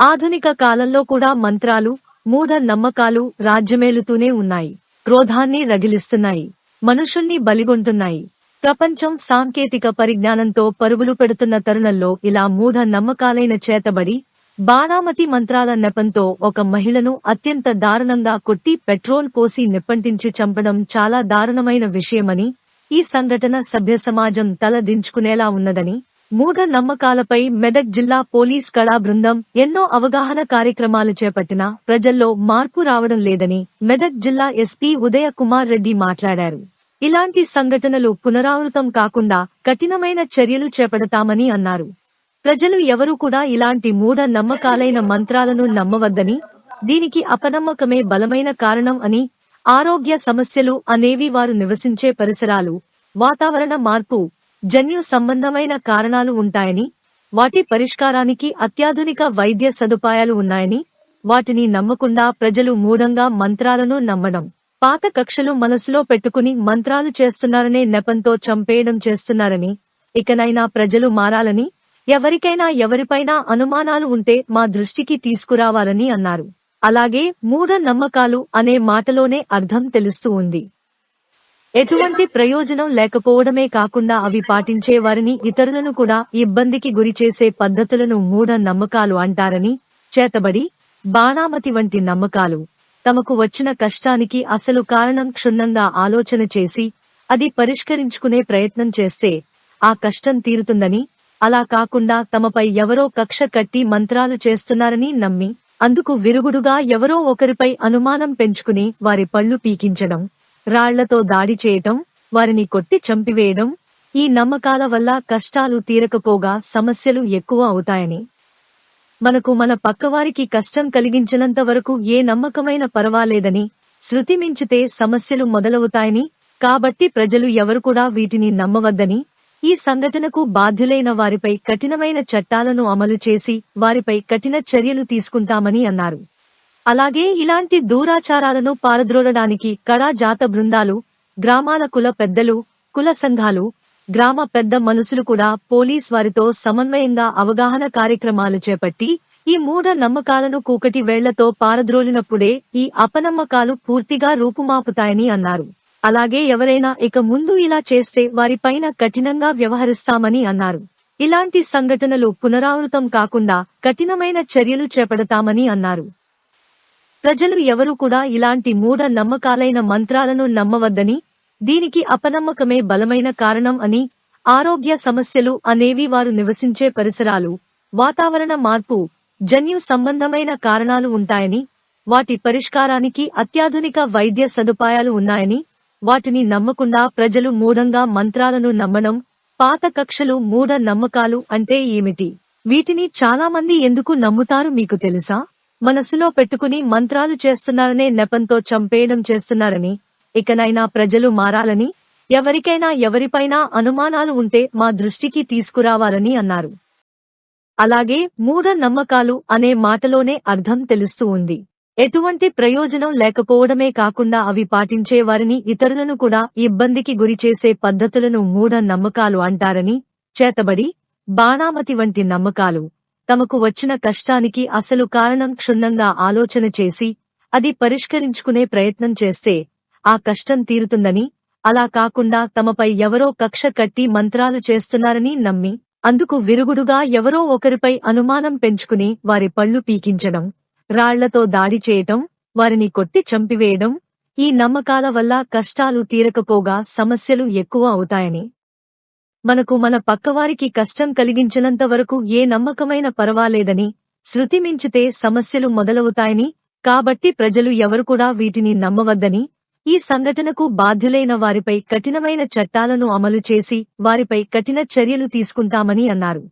ఆధునిక కాలంలో కూడా మంత్రాలు మూఢ నమ్మకాలు రాజ్యమేలుతూనే ఉన్నాయి. క్రోధాన్ని రగిలిస్తున్నాయి. మనుషుల్ని బలిగొంటున్నాయి. ప్రపంచం సాంకేతిక పరిజ్ఞానంతో పరుగులు పెడుతున్న తరుణంలో ఇలా మూఢ నమ్మకాలైన చేతబడి బాణామతి మంత్రాల నెపంతో ఒక మహిళను అత్యంత దారుణంగా కొట్టి పెట్రోల్ పోసి నిప్పంటించి చంపడం చాలా దారుణమైన విషయమని ఈ సంఘటన సభ్య సమాజం తల దించుకునేలా ఉన్నదని మూఢ నమ్మకాలపై మెదక్ జిల్లా పోలీస్ కళా బృందం ఎన్నో అవగాహన కార్యక్రమాలు చేపట్టినా ప్రజల్లో మార్పు రావడం లేదని మెదక్ జిల్లా ఎస్పీ ఉదయ కుమార్ రెడ్డి మాట్లాడారు. ఇలాంటి సంఘటనలు పునరావృతం కాకుండా కఠినమైన చర్యలు చేపడతామని అన్నారు. ప్రజలు ఎవరూ కూడా ఇలాంటి మూఢ నమ్మకాలైన మంత్రాలను నమ్మవద్దని దీనికి అపనమ్మకమే బలమైన కారణం అని ఆరోగ్య సమస్యలు అనేవి వారు నివసించే పరిసరాలు వాతావరణ మార్పు జన్యు సంబంధమైన కారణాలు ఉంటాయని వాటి పరిష్కారానికి అత్యాధునిక వైద్య సదుపాయాలు ఉన్నాయని వాటిని నమ్మకుండా ప్రజలు మూఢంగా మంత్రాలను నమ్మడం. పాత కక్షలు మనసులో పెట్టుకుని మంత్రాలు చేస్తున్నారనే నెపంతో చంపేయడం చేస్తున్నారని ఇకనైనా ప్రజలు మారాలని ఎవరికైనా ఎవరిపైనా అనుమానాలు ఉంటే మా దృష్టికి తీసుకురావాలని అన్నారు. అలాగే మూఢ నమ్మకాలు అనే మాటలోనే అర్థం తెలుస్తూ ఉంది. ఎటువంటి ప్రయోజనం లేకపోవడమే కాకుండా అవి పాటించే వారిని ఇతరులను కూడా ఇబ్బందికి గురిచేసే పద్ధతులను మూఢ నమ్మకాలు అంటారని చేతబడి బాణామతి వంటి నమ్మకాలు తమకు వచ్చిన కష్టానికి అసలు కారణం క్షుణ్ణంగా ఆలోచన చేసి అది పరిష్కరించుకునే ప్రయత్నం చేస్తే ఆ కష్టం తీరుతుందని అలా కాకుండా తమపై ఎవరో కక్ష కట్టి మంత్రాలు చేస్తున్నారని నమ్మి అందుకు విరుగుడుగా ఎవరో ఒకరిపై అనుమానం పెంచుకుని వారి పళ్ళు పీకించడం రాళ్ళతో దాడి చేయటం వారిని కొట్టి చంపివేయడం ఈ నమ్మకాల వల్ల కష్టాలు తీరకపోగా సమస్యలు ఎక్కువ అవుతాయని. మనకు మన పక్కవారికి కష్టం కలిగించినంత వరకు ఏ నమ్మకమైన పర్వాలేదని శృతి మించితే సమస్యలు మొదలవుతాయని కాబట్టి ప్రజలు ఎవరు కూడా వీటిని నమ్మవద్దని ఈ సంఘటనకు బాధ్యులైన వారిపై కఠినమైన చట్టాలను అమలు చేసి వారిపై కఠిన చర్యలు తీసుకుంటామని అన్నారు. అలాగే ఇలాంటి దూరాచారాలను పారద్రోలడానికి కడా జాత బృందాలు గ్రామాల కుల పెద్దలు కుల సంఘాలు గ్రామ పెద్ద మనుషులు కూడా పోలీస్ వారితో సమన్వయంగా అవగాహన కార్యక్రమాలు చేపట్టి ఈ మూఢ నమ్మకాలను కూకటి వేళ్ళతో పారద్రోలినప్పుడే ఈ అపనమ్మకాలు పూర్తిగా రూపుమాపుతాయని అన్నారు. అలాగే ఎవరైనా ఇక ముందు ఇలా చేస్తే వారిపైన కఠినంగా వ్యవహరిస్తామని అన్నారు. ఇలాంటి సంఘటనలు పునరావృతం కాకుండా కఠినమైన చర్యలు చేపడతామని అన్నారు. ప్రజలు ఎవరూ కూడా ఇలాంటి మూఢ నమ్మకాలైన మంత్రాలను నమ్మవద్దని దీనికి అపనమ్మకమే బలమైన కారణం అని ఆరోగ్య సమస్యలు అనేవి వారు నివసించే పరిసరాలు వాతావరణ మార్పు జన్యు సంబంధమైన కారణాలు ఉంటాయని వాటి పరిష్కారానికి అత్యాధునిక వైద్య సదుపాయాలు ఉన్నాయని వాటిని నమ్మకుండా ప్రజలు మూఢంగా మంత్రాలను నమ్మడం పాత కక్షలు మూఢ నమ్మకాలు అంటే ఏమిటి? వీటిని చాలా మంది ఎందుకు నమ్ముతారు మీకు తెలుసా? మనసులో పెట్టుకుని మంత్రాలు చేస్తున్నారనే నెపంతో చంపేయడం చేస్తున్నారని ఇకనైనా ప్రజలు మారాలని ఎవరికైనా ఎవరిపైనా అనుమానాలు ఉంటే మా దృష్టికి తీసుకురావాలని అన్నారు. అలాగే మూఢ నమ్మకాలు అనే మాటలోనే అర్థం తెలుస్తూ ఉంది. ఎటువంటి ప్రయోజనం లేకపోవడమే కాకుండా అవి పాటించే వారిని ఇతరులను కూడా ఇబ్బందికి గురిచేసే పద్ధతులను మూఢ నమ్మకాలు అంటారని చేతబడి బాణామతి వంటి నమ్మకాలు తమకు వచ్చిన కష్టానికి అసలు కారణం క్షుణ్ణంగా ఆలోచన చేసి అది పరిష్కరించుకునే ప్రయత్నం చేస్తే ఆ కష్టం తీరుతుందని అలా కాకుండా తమపై ఎవరో కక్ష కట్టి మంత్రాలు చేస్తున్నారని నమ్మి అందుకు విరుగుడుగా ఎవరో ఒకరిపై అనుమానం పెంచుకుని వారి పళ్ళు పీకించడం రాళ్ళతో దాడి చేయటం వారిని కొట్టి చంపివేయడం ఈ నమ్మకాల వల్ల కష్టాలు తీరకపోగా సమస్యలు ఎక్కువ అవుతాయని మనకు మన పక్కవారికి కష్టం కలిగించినంత వరకు ఏ నమ్మకమైన పర్వాలేదని శృతి మించితే సమస్యలు మొదలవుతాయని కాబట్టి ప్రజలు ఎవరు కూడా వీటిని నమ్మవద్దని ఈ సంఘటనకు బాధ్యులైన వారిపై కఠినమైన చట్టాలను అమలు చేసి వారిపై కఠిన చర్యలు తీసుకుంటామని అన్నారు.